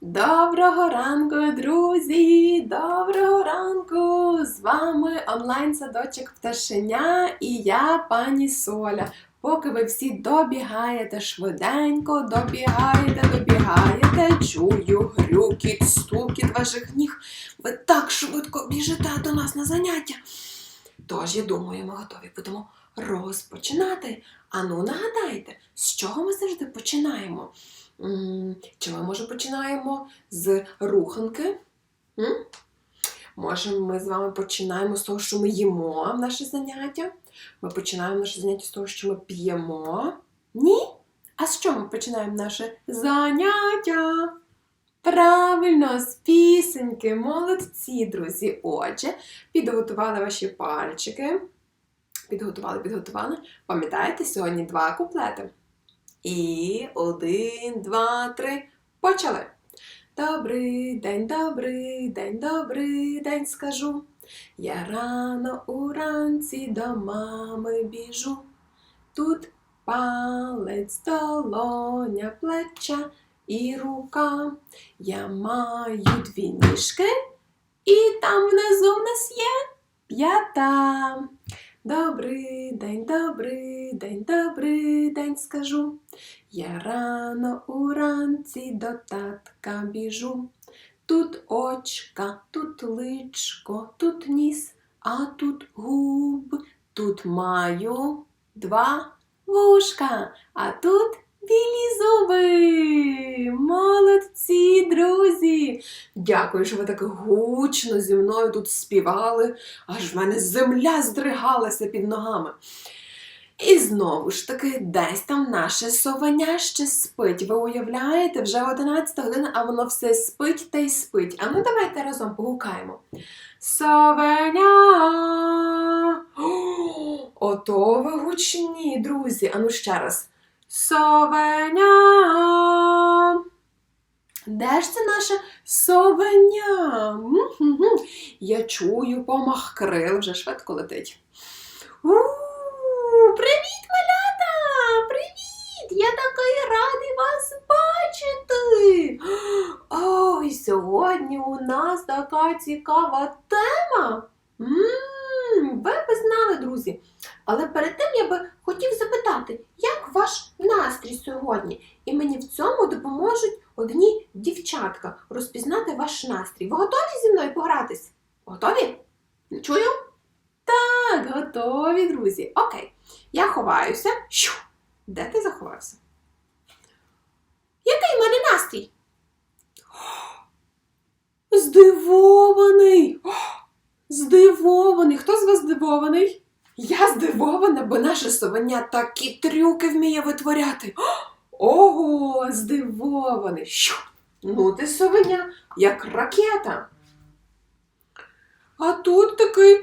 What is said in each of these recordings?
Доброго ранку, друзі! Доброго ранку! З вами онлайн-садочок Пташеня і я, пані Соля. Поки ви всі добігаєте швиденько, добігаєте, добігаєте, чую грюкіт, стукіт ваших ніг. Ви так швидко біжите до нас на заняття. Тож, я думаю, ми готові будемо розпочинати. Ану, нагадайте, з чого ми завжди починаємо? Чи ми, може, починаємо з руханки? М? Може, ми з вами починаємо з того, що ми їмо наше заняття? Ми починаємо наше заняття з того, що ми п'ємо? Ні? А з чого ми починаємо наше заняття? Правильно, з пісеньки, молодці, друзі. Отже, підготували ваші пальчики. Підготували, підготували. Пам'ятаєте, сьогодні два куплети. І один, два, три. Почали. Добрий день, добрий день, добрий день, скажу. Я рано уранці до мами біжу. Тут палець, долоня, плеча і рука. Я маю дві ніжки, і там внизу в нас є п'ята. Добрий день, добрий день, добрий день, скажу. Я рано уранці до татка біжу. Тут очка, тут личко, тут ніс, а тут губ. Тут маю два вушка, а тут білі зуби. Молодці, друзі! Дякую, що ви так гучно зі мною тут співали, аж в мене земля здригалася під ногами. І знову ж таки, десь там наше совеня ще спить. Ви уявляєте, вже 11 година, а воно все спить та й спить. А ну давайте разом погукаємо. Совеня. Ото ви гучні, друзі. А ну ще раз. Совеня. Де ж це наше совеня? Я чую помах крил, вже швидко летить. У, Привіт, малята! Привіт! Я такий радий вас бачити. Ой, сьогодні у нас така цікава тема. М, Ви б знали, друзі. Але перед тим я би хотів запитати, як ваш настрій сьогодні? І мені в цьому допоможуть одні дівчатка розпізнати ваш настрій. Ви готові зі мною погратись? Готові? Чую? Так, готові, друзі. Окей. Я ховаюся. Щу! Де ти заховався? Який в мене настрій? Здивований! Здивований! Хто з вас здивований? Я здивована, бо наше совеня такі трюки вміє витворяти. Ого, здивований! Що? Ну ти совеня, як ракета. А тут такий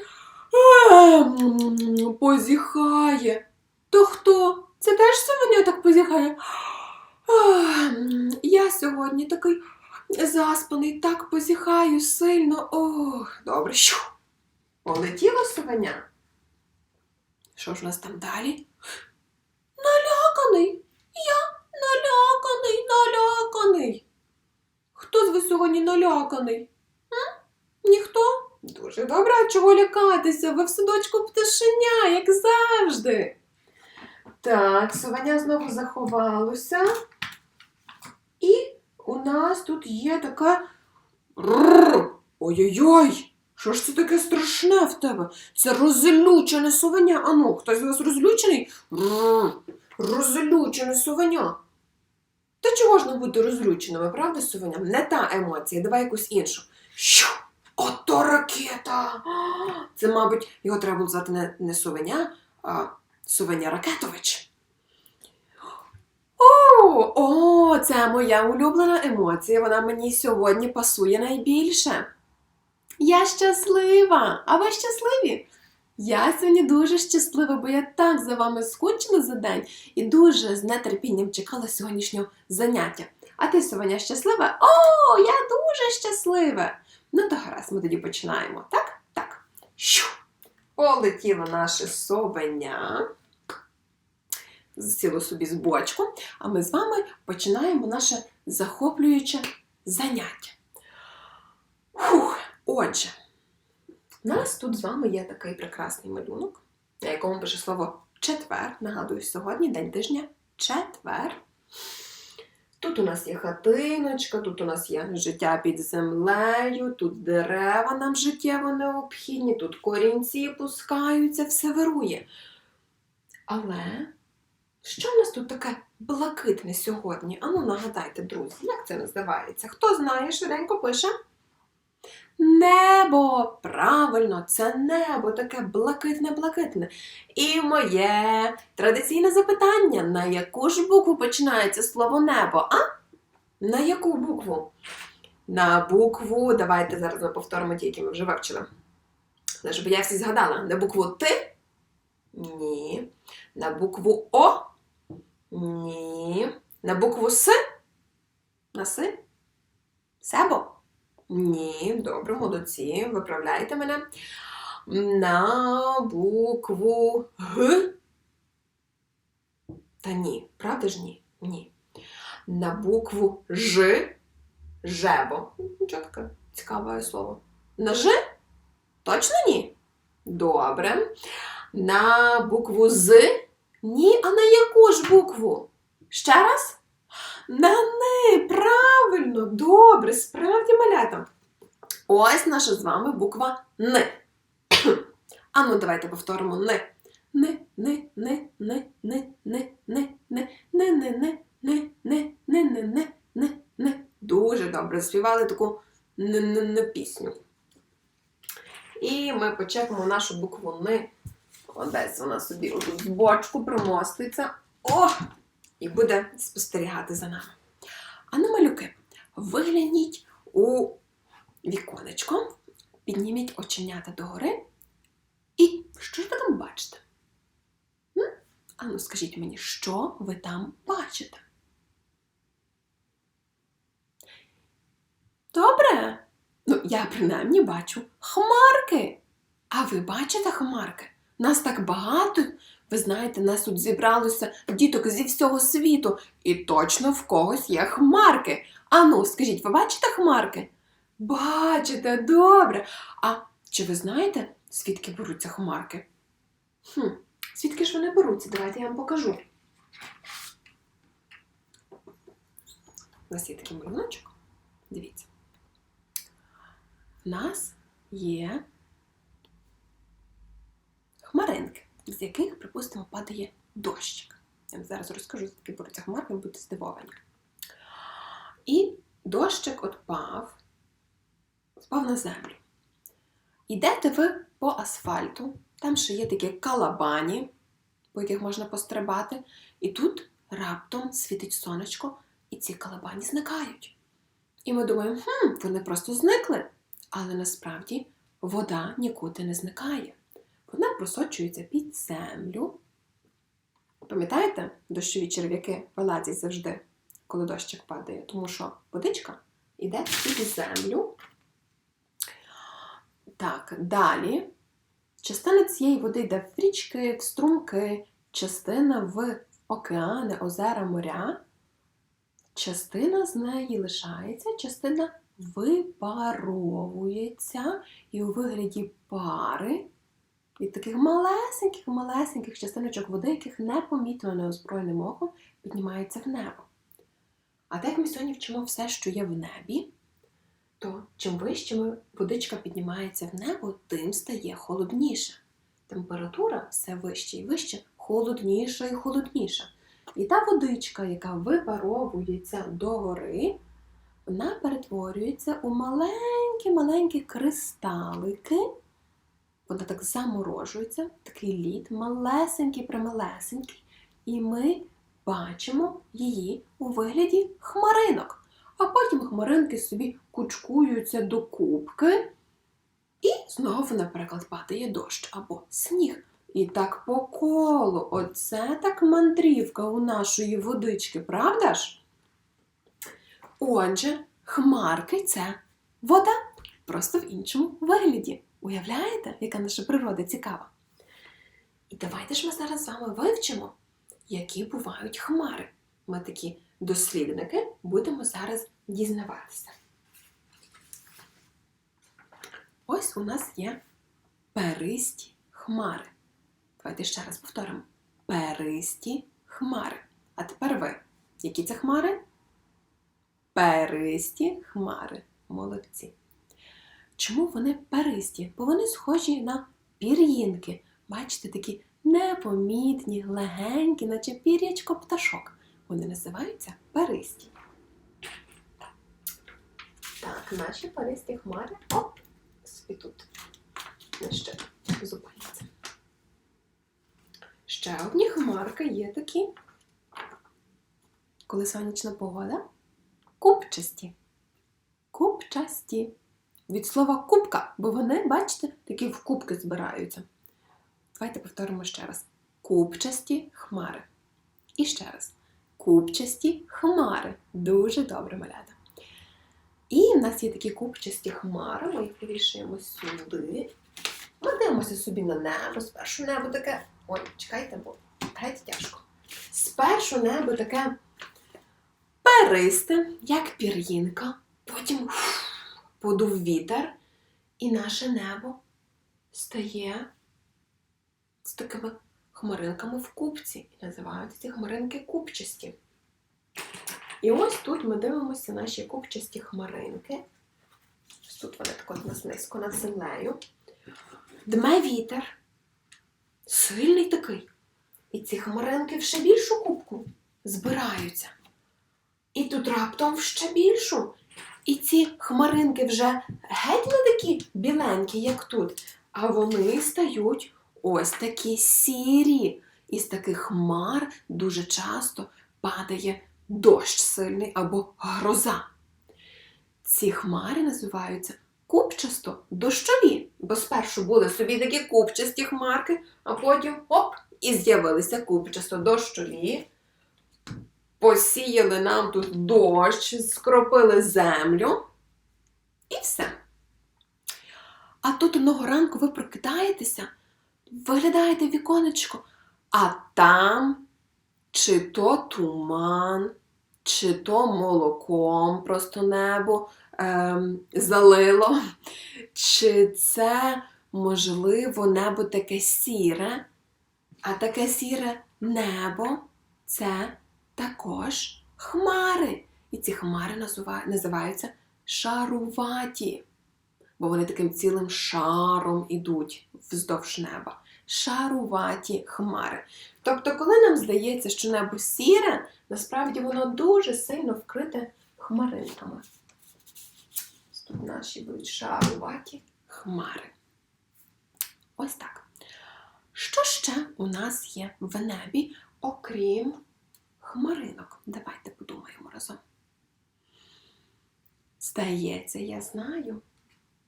ем, позіхає. То хто? Це теж совеня так позіхає? Ем, Я сьогодні такий заспаний, так позіхаю сильно. Ох, добре, що? Полетіло совеня? Що ж у нас там далі? Наляканий. Я наляканий, наляканий. Хто з вас сьогодні наляканий? М? Ніхто? Дуже добре, чого лякатися? Ви в садочку пташеня, як завжди. Так, совеня знову заховалося. І у нас тут є така. Ой-ой-ой! Що ж це таке страшне в тебе? Це розлючене совеня. Ану, хтось з вас розлючений? Розлючене совеня. Та чого ж не бути розлюченими, правда, совеня? Не та емоція, давай якусь іншу. Що? Ото ракета! Це, мабуть, його треба було звати не, не совеня, а совеня Ракетович. О, о, це моя улюблена емоція. Вона мені сьогодні пасує найбільше. Я щаслива. А ви щасливі? Я сьогодні дуже щаслива, бо я так за вами скучила за день і дуже з нетерпінням чекала сьогоднішнього заняття. А ти, Соня, щаслива? О, я дуже щаслива! Ну то гаразд, ми тоді починаємо. Так? Так. Щу! Полетіло наше совеня. Сіло собі з бочку, а ми з вами починаємо наше захоплююче заняття. Фух, отже, у нас тут з вами є такий прекрасний малюнок, на якому пише слово четвер. Нагадую, сьогодні день тижня четвер. Тут у нас є хатиночка, тут у нас є життя під землею, тут дерева нам життєво необхідні, тут корінці пускаються, все вирує. Але що в нас тут таке блакитне сьогодні? Ану, нагадайте, друзі, як це називається? Хто знає, швиденько пише? Небо! Правильно, це небо, таке блакитне-блакитне. І моє традиційне запитання: на яку ж букву починається слово небо? А? На яку букву? На букву. Давайте зараз ми повторимо ті, які ми вже вивчили. Але щоб я всі згадала. На букву Т? Ні. На букву О? Ні. На букву С? На С? Себо? Ні, добре, молодці, виправляйте мене. На букву Г. Та ні, правда ж ні? Ні. На букву Ж. Жебо. Нічого таке цікаве слово. На Ж? Точно ні? Добре. На букву З? Ні, а на яку ж букву? Ще раз? На ни, правильно, добре, справді малята. Ось наша з вами буква Н. Ану, давайте повторимо Н. Н, Н, Н, Н, Н, Н, Н, Н, Н, Н, Н, Н, Н, Н, Н, Н, Н, Н. Дуже добре співали таку пісню. І ми почекаємо нашу букву Н. Одесь вона собі отут з бочку промоститься. О! І буде спостерігати за нами. А ну, малюки, вигляніть у віконечко, підніміть оченята догори. І що ж ви там бачите? М? А ну, скажіть мені, що ви там бачите? Добре. Ну, я принаймні бачу хмарки. А ви бачите хмарки? Нас так багато. Ви знаєте, нас тут зібралося діток зі всього світу, і точно в когось є хмарки. Ану, скажіть, ви бачите хмарки? Бачите, добре. А чи ви знаєте, звідки беруться хмарки? Хм, звідки ж вони беруться? Давайте я вам покажу. У нас є такий малюночок. Дивіться. В нас є хмаринки, з яких, припустимо, падає дощик. Я зараз розкажу, звідки беруться хмарки, ви будете здивовані. І дощик от пав, впав на землю. Ідете ви по асфальту, там ще є такі калабані, по яких можна пострибати, і тут раптом світить сонечко, і ці калабані зникають. І ми думаємо, хм, вони просто зникли. Але насправді вода нікуди не зникає. Вона просочується під землю. Пам'ятаєте, дощові черв'яки вилазять завжди, коли дощик падає, тому що водичка йде під землю. Так, далі. Частина цієї води йде в річки, в струмки, частина в океани, озера, моря. Частина з неї лишається, частина випаровується і у вигляді пари від таких малесеньких-малесеньких частиночок води, яких непомітно неозброєним оком піднімаються в небо. А так як ми сьогодні вчимо все, що є в небі, то чим вище водичка піднімається в небо, тим стає холодніше. Температура все вище і вище, холодніша і холодніша. І та водичка, яка випаровується догори, вона перетворюється у маленькі-маленькі кристалики. Вона так заморожується, такий лід, малесенький, прималесенький, і ми бачимо її у вигляді хмаринок. А потім хмаринки собі кучкуються до кубки, і знову, наприклад, падає дощ або сніг. І так по колу. Оце так мандрівка у нашої водички, правда ж? Отже, хмарки це вода, просто в іншому вигляді. Уявляєте, яка наша природа цікава? І давайте ж ми зараз з вами вивчимо, які бувають хмари. Ми такі дослідники будемо зараз дізнаватися. Ось у нас є перисті хмари. Давайте ще раз повторимо: перисті хмари. А тепер ви. Які це хмари? Перисті хмари. Молодці. Чому вони перисті? Бо вони схожі на пір'їнки. Бачите, такі непомітні, легенькі, наче пір'ячко пташок. Вони називаються перисті. Так, наші перисті хмари. Оп! Собі тут. Ще зупиняться. Ще одні хмарки є такі. Коли сонячна погода. Купчасті. Купчасті. Від слова кубка, бо вони, бачите, такі в кубки збираються. Давайте повторимо ще раз. Купчасті хмари. І ще раз. Купчасті хмари. Дуже добре малята. І в нас є такі купчасті хмари, ми їх повішуємо сюди. Ми дивимося собі на небо. Спершу небо таке. Ой, чекайте, бо геть тяжко. Спершу небо таке перисте, як пір'їнка. Потім подув вітер, і наше небо стає з такими хмаринками в купці. І називаються ці хмаринки купчасті. І ось тут ми дивимося наші купчасті хмаринки. Ось тут вони так от нас низько над землею. Дме вітер. Сильний такий. І ці хмаринки в ще більшу кубку збираються. І тут раптом в ще більшу. І ці хмаринки вже геть не такі біленькі, як тут, а вони стають ось такі сірі. Із таких хмар дуже часто падає дощ сильний або гроза. Ці хмари називаються купчасто дощові, бо спершу були собі такі купчасті хмарки, а потім оп, і з'явилися купчасто дощові. Посіяли нам тут дощ, скропили землю і все. А тут одного ранку ви прокидаєтеся, виглядаєте в віконечко, а там чи то туман, чи то молоком просто небо ем, залило, чи це, можливо, небо таке сіре, а таке сіре небо це також хмари. І ці хмари називаються шаруваті, бо вони таким цілим шаром ідуть вздовж неба. Шаруваті хмари. Тобто, коли нам здається, що небо сіре, насправді воно дуже сильно вкрите хмаринками. Тут наші будуть шаруваті хмари. Ось так. Що ще у нас є в небі, окрім хмаринок? Давайте подумаємо разом. Здається, я знаю,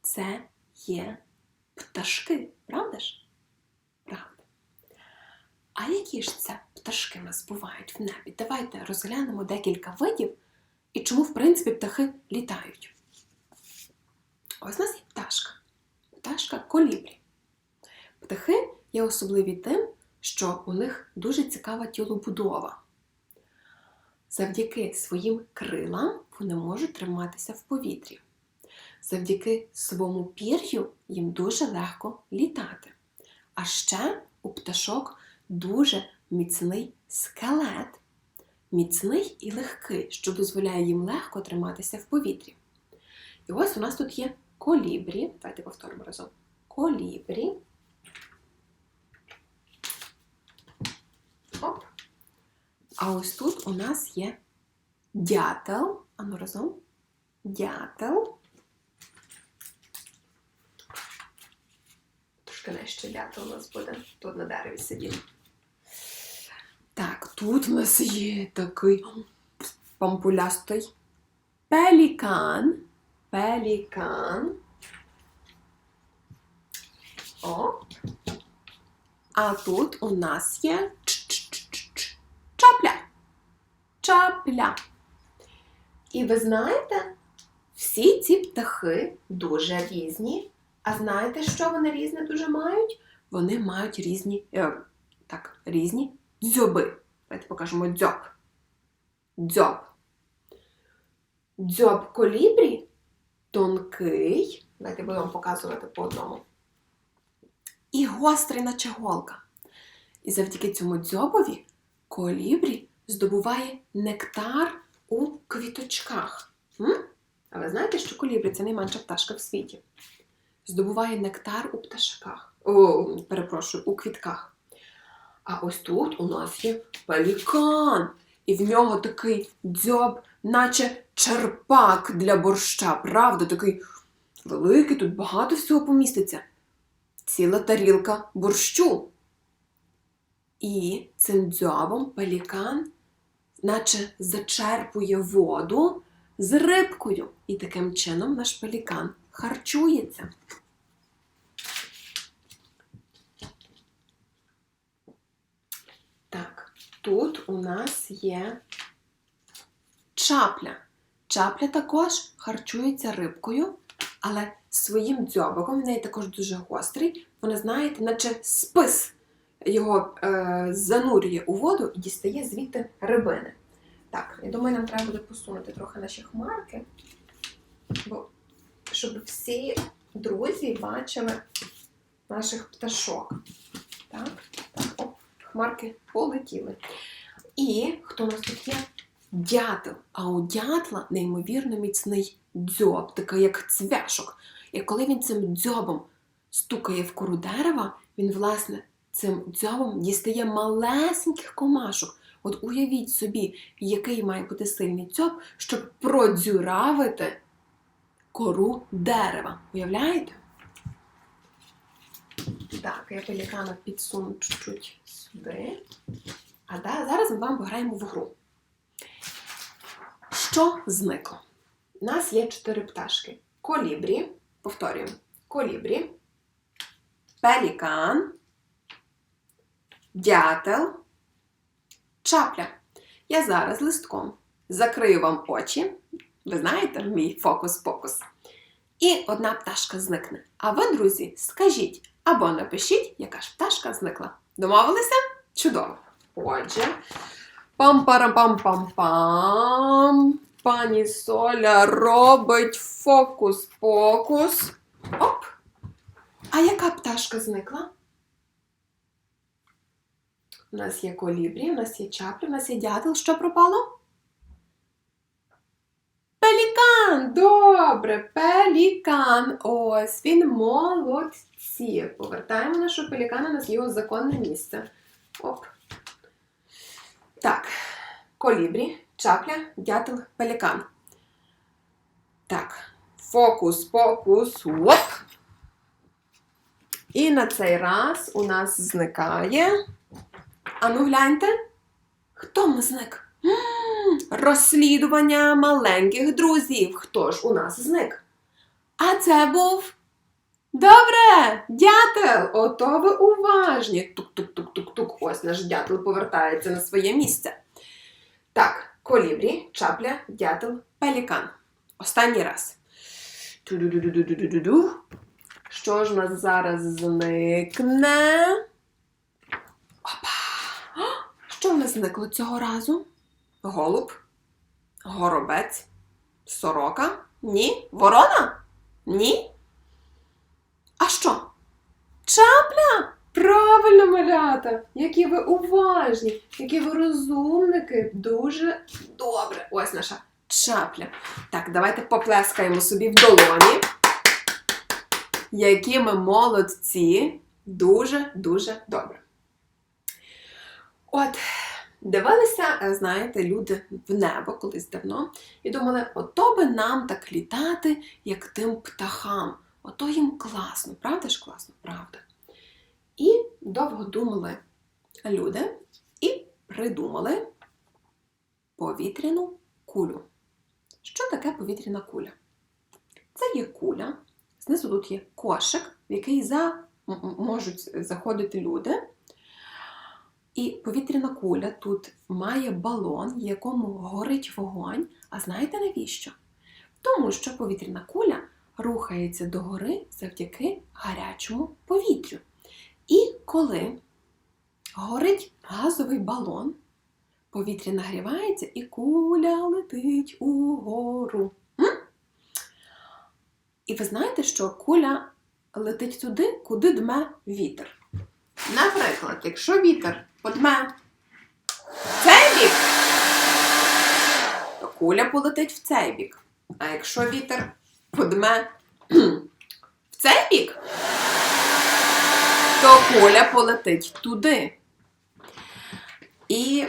це є пташки, правда ж? Правда. А які ж це пташки нас бувають в небі? Давайте розглянемо декілька видів і чому, в принципі, птахи літають. Ось у нас є пташка. Пташка колібрі. Птахи є особливі тим, що у них дуже цікава тілобудова. Завдяки своїм крилам вони можуть триматися в повітрі. Завдяки своєму пір'ю їм дуже легко літати. А ще у пташок дуже міцний скелет, міцний і легкий, що дозволяє їм легко триматися в повітрі. І ось у нас тут є колібрі. Давайте повторимо разом. Колібрі. Оп. А ось тут у нас є дятел. Ану разом. Дятел. Трошки нижче дятел у нас буде. Тут на дереві сидів. Так, тут у нас є такий пампулястий пелікан. Пелікан. О. А тут у нас є. Чапля. Чапля. І ви знаєте, всі ці птахи дуже різні. А знаєте, що вони різне дуже мають? Вони мають різні, е, так, різні дзьоби. Давайте покажемо дзьоб. Дзьоб. Дзьоб колібрі тонкий, Давайте буду вам показувати по одному. І гострий, наче голка. І завдяки цьому дзьобові колібрі здобуває нектар у квіточках. М? А знаєте, що колібрі це найменша пташка в світі? Здобуває нектар у пташках. О, перепрошую, у квітках. А ось тут у нас є пелікан. І в нього такий дзьоб, наче черпак для борща. Правда, такий великий, тут багато всього поміститься. Ціла тарілка борщу. І цим дзьобом пелікан, наче зачерпує воду з рибкою. І таким чином наш пелікан харчується. Так, тут у нас є чапля. Чапля також харчується рибкою, але своїм дзьобиком, в неї також дуже гострий. Вона, знаєте, наче спис його е, занурює у воду і дістає звідти рибини. Так, я думаю, нам треба буде посунути трохи наші хмарки, бо щоб всі друзі бачили наших пташок. Так, так, оп, хмарки полетіли. І хто у нас тут є? Дятел. А у дятла неймовірно міцний дзьоб, такий як цвяшок. І коли він цим дзьобом стукає в кору дерева, він, власне, цим дзьобом дістає малесеньких комашок. От уявіть собі, який має бути сильний дзьоб, щоб продзюравити кору дерева. Уявляєте? Так, я пелікана підсуну чуть-чуть сюди. А да, зараз ми вам пограємо в гру. Що зникло? У нас є чотири пташки: колібрі, повторюємо, колібрі, пелікан, дятел, чапля. Я зараз листком закрию вам очі. Ви знаєте, мій фокус-покус. І одна пташка зникне. А ви, друзі, скажіть або напишіть, яка ж пташка зникла. Домовилися? Чудово! Отже, пам-парам-пам-пам-пам. Пані Соля робить фокус-покус. Оп! А яка пташка зникла? У нас є колібрі, у нас є чапля, у нас є дятел. Що пропало? Пелікан! Добре, пелікан. Ось він молодці. Повертаємо нашого пелікана на його законне місце. Оп. Так, колібрі, чапля, дятел, пелікан. Так, фокус, фокус, оп. І на цей раз у нас зникає. Ану, гляньте. Хто ми зник? Розслідування маленьких друзів. Хто ж у нас зник? А це був. Добре, дятел! Ото ви уважні. Тук-тук-тук-тук-тук. Ось наш дятел повертається на своє місце. Так, колібрі, чапля, дятел, пелікан. Останній раз. Що ж у нас зараз зникне? Опа! О, Що в зникло цього разу? Голуб? Горобець? Сорока? Ні? Ворона? Ні? А що? Чапля? Правильно, малята! Які ви уважні, які ви розумники. Дуже добре. Ось наша чапля. Так, давайте поплескаємо собі в долоні. Які ми молодці. Дуже-дуже добре. От, дивилися, е, знаєте, люди в небо колись давно і думали, ото би нам так літати, як тим птахам. Ото їм класно, правда ж класно? Правда. І довго думали люди і придумали повітряну кулю. Що таке повітряна куля? Це є куля. Знизу тут є кошик, в який за... можуть заходити люди. І повітряна куля тут має балон, в якому горить вогонь. А знаєте навіщо? Тому що повітряна куля рухається догори завдяки гарячому повітрю. І коли горить газовий балон, повітря нагрівається і куля летить угору. І ви знаєте, що куля летить туди, куди дме вітер. Наприклад, якщо вітер подме цей бік, то куля полетить в цей бік. А якщо вітер подме в цей бік, то куля полетить туди. І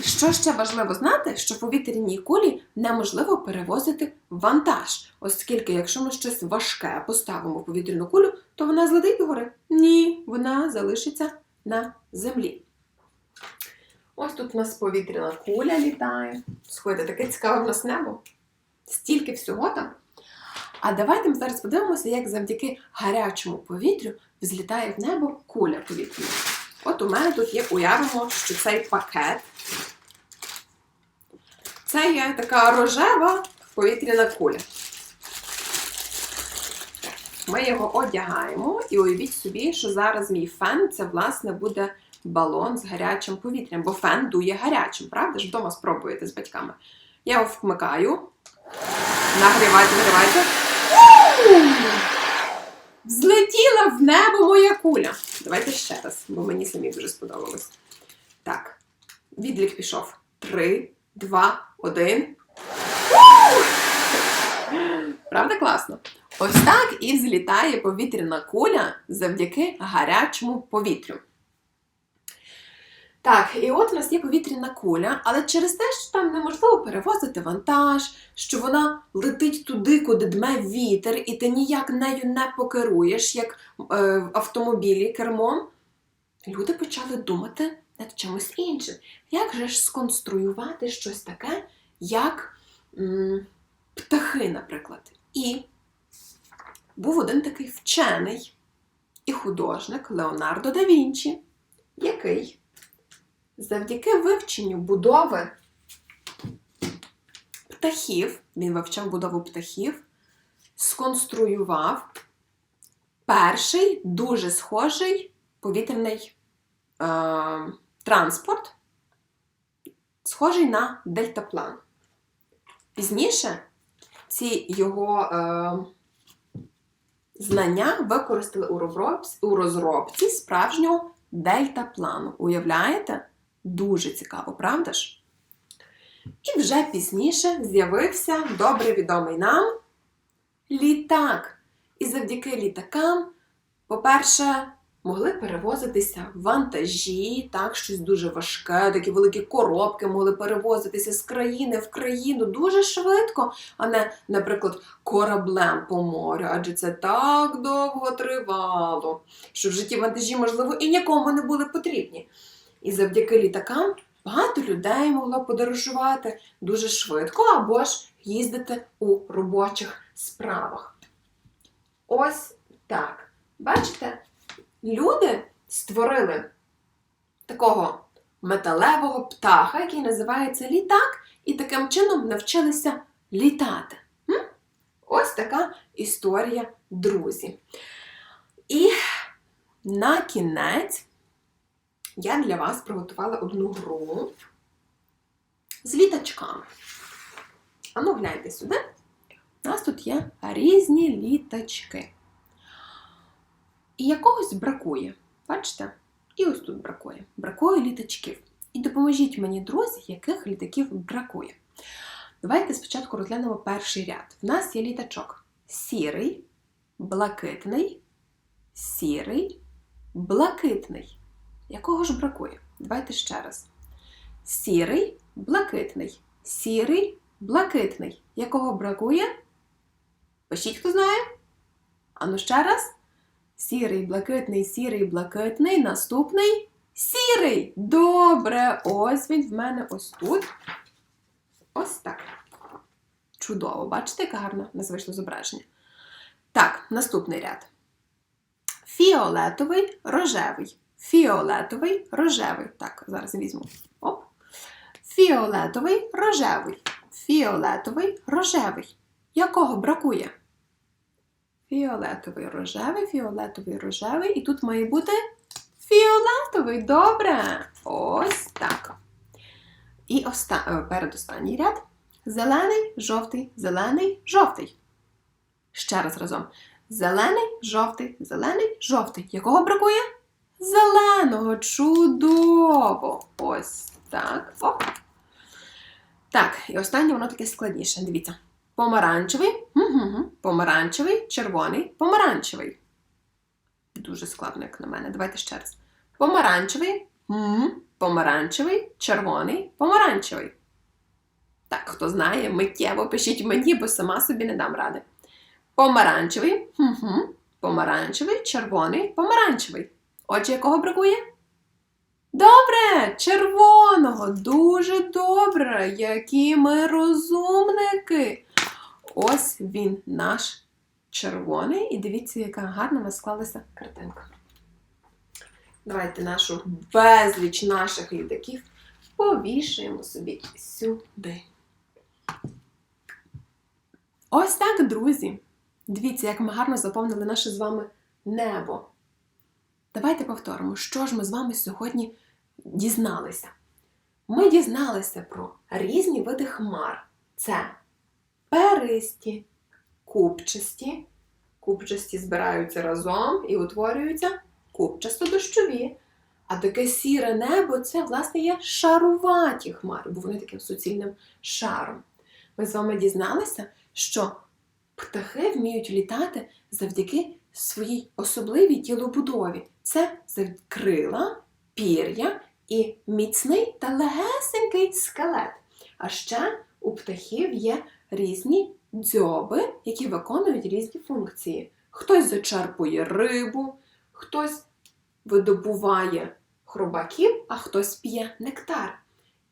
що ще важливо знати, що в повітряній кулі неможливо перевозити вантаж, оскільки, якщо ми щось важке поставимо в повітряну кулю, то вона злетить догори. Ні, вона залишиться на землі. Ось тут у нас повітряна куля літає. Сходите, таке цікаве в нас небо. Стільки всього там. А давайте ми зараз подивимося, як завдяки гарячому повітрю взлітає в небо куля повітряна. От у мене тут є, уявимо, що цей пакет. Це є така рожева повітряна куля. Ми його одягаємо і уявіть собі, що зараз мій фен це, власне, буде балон з гарячим повітрям, бо фен дує гарячим, правда ж? Вдома спробуєте з батьками. Я його вмикаю. Нагрівайте, нагрівайте. Взлетіла в небо моя куля. Давайте ще раз, бо мені самі дуже сподобалось. Так, відлік пішов. Три, два, один. Правда класно? Ось так і взлітає повітряна куля завдяки гарячому повітрю. Так, і от у нас є повітряна куля, але через те, що там неможливо перевозити вантаж, що вона летить туди, куди дме вітер, і ти ніяк нею не покеруєш, як е, в автомобілі кермом, люди почали думати над чимось іншим. Як же ж сконструювати щось таке, як м, птахи, наприклад. І був один такий вчений і художник Леонардо да Вінчі, який завдяки вивченню будови птахів, він вивчав будову птахів, сконструював перший дуже схожий повітряний е, транспорт, схожий на дельтаплан. Пізніше ці його е, знання використали у розробці, справжнього дельтаплану. Уявляєте? Дуже цікаво, правда ж? І вже пізніше з'явився добре відомий нам літак. І завдяки літакам, по-перше, могли перевозитися вантажі, так, щось дуже важке, такі великі коробки могли перевозитися з країни в країну дуже швидко, а не, наприклад, кораблем по морю, адже це так довго тривало, що в житті вантажі, можливо, і нікому не були потрібні. І завдяки літакам багато людей могло подорожувати дуже швидко або ж їздити у робочих справах. Ось так. Бачите? Люди створили такого металевого птаха, який називається літак, і таким чином навчилися літати. Ось така історія, друзі. І на кінець я для вас приготувала одну гру з літачками. Ану, гляньте сюди. У нас тут є різні літачки. І якогось бракує. Бачите? І ось тут бракує. Бракує літачків. І допоможіть мені, друзі, яких літаків бракує. Давайте спочатку розглянемо перший ряд. В нас є літачок сірий, блакитний, сірий, блакитний. Якого ж бракує? Давайте ще раз. Сірий, блакитний. Сірий, блакитний. Якого бракує? Пишіть, хто знає. Ану ще раз. Сірий, блакитний, сірий, блакитний. Наступний сірий. Добре. Ось він в мене ось тут. Ось так. Чудово. Бачите, яке гарно нас вийшло зображення. Так, наступний ряд. Фіолетовий, рожевий. Фіолетовий, рожевий. Так, зараз візьму. Оп. Фіолетовий, рожевий. Фіолетовий, рожевий. Якого бракує? Фіолетовий, рожевий, фіолетовий, рожевий. І тут має бути фіолетовий. Добре. Ось так. І оста... передостанній ряд. Зелений, жовтий, зелений, жовтий. Ще раз разом. Зелений, жовтий, зелений, жовтий. Якого бракує? Зеленого. Чудово. Ось так. Оп. Так, і останнє воно таке складніше. Дивіться. Помаранчевий. Помаранчевий, червоний, помаранчевий. Дуже складно, як на мене. Давайте ще раз. Помаранчевий, м, помаранчевий, червоний, помаранчевий. Так, хто знає, миттєво пишіть мені, бо сама собі не дам ради. Помаранчевий, угу. помаранчевий, червоний, помаранчевий. Отже, якого бракує? Добре, червоного, дуже добре, які ми розумники. Ось він наш червоний. І дивіться, яка гарна у нас склалася картинка. Давайте нашу безліч наших літаків повішаємо собі сюди. Ось так, друзі. Дивіться, як ми гарно заповнили наше з вами небо. Давайте повторимо, що ж ми з вами сьогодні дізналися. Ми дізналися про різні види хмар. Це перисті, купчасті. Купчасті збираються разом і утворюються купчасто-дощові. А таке сіре небо це, власне, є шаруваті хмари, бо вони таким суцільним шаром. Ми з вами дізналися, що птахи вміють літати завдяки своїй особливій тілобудові. Це крила, пір'я і міцний та легесенький скелет. А ще у птахів є різні дзьоби, які виконують різні функції. Хтось зачерпує рибу, хтось видобуває хробаків, а хтось п'є нектар.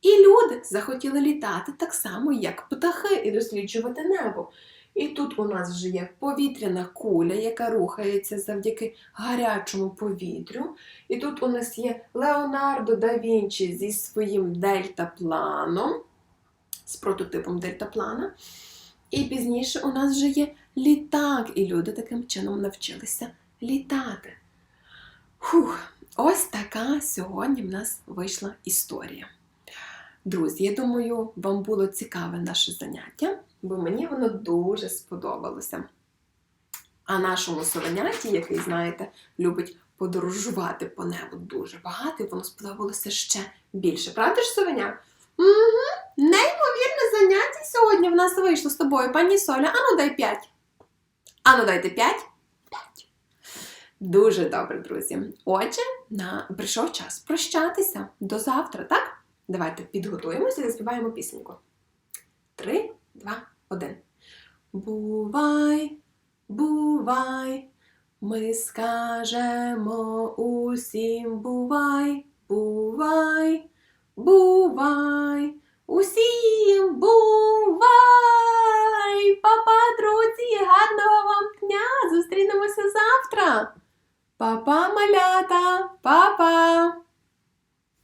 І люди захотіли літати так само, як птахи, і досліджувати небо. І тут у нас вже є повітряна куля, яка рухається завдяки гарячому повітрю. І тут у нас є Леонардо да Вінчі зі своїм дельтапланом, з прототипом дельтаплана. І пізніше у нас вже є літак, і люди таким чином навчилися літати. Фух, ось така сьогодні в нас вийшла історія. Друзі, я думаю, вам було цікаве наше заняття, бо мені воно дуже сподобалося. А нашому совеняті, який, знаєте, любить подорожувати по небу дуже багато, і воно сподобалося ще більше. Правда ж, совеня? Угу. Неймовірне заняття сьогодні в нас вийшло з тобою, пані Соля. Ану, дай п'ять. Ану, дайте п'ять. П'ять. Дуже добре, друзі. Отже, на... прийшов час прощатися. До завтра, так? Давайте підготуємося і заспіваємо пісеньку. Три, два, один. Бувай, бувай, ми скажемо усім бувай, бувай, бувай, усім бувай! Папа, друзі, гарного вам дня! Зустрінемося завтра! Папа, малята, папа!